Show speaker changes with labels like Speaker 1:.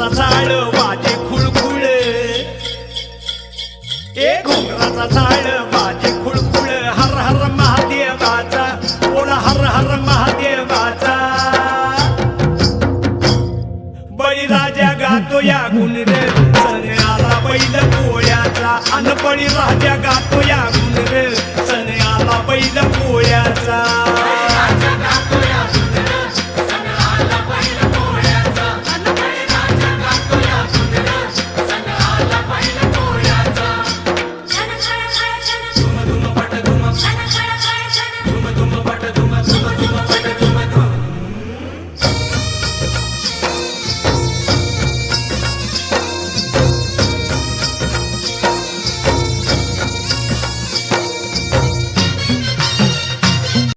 Speaker 1: घोंगराचा झाड माझे खुळखुळे. ए घोंगराचा झाड माझे खुळखुळ. हर हर महादेवाचा कोण हर हर महादेवाचा. बळीराजा गातो या गुणरे सन्याला बैल पोळ्याचा आणि बळीराजा गातो या गुणरे सन्याला बैल पोळ्याचा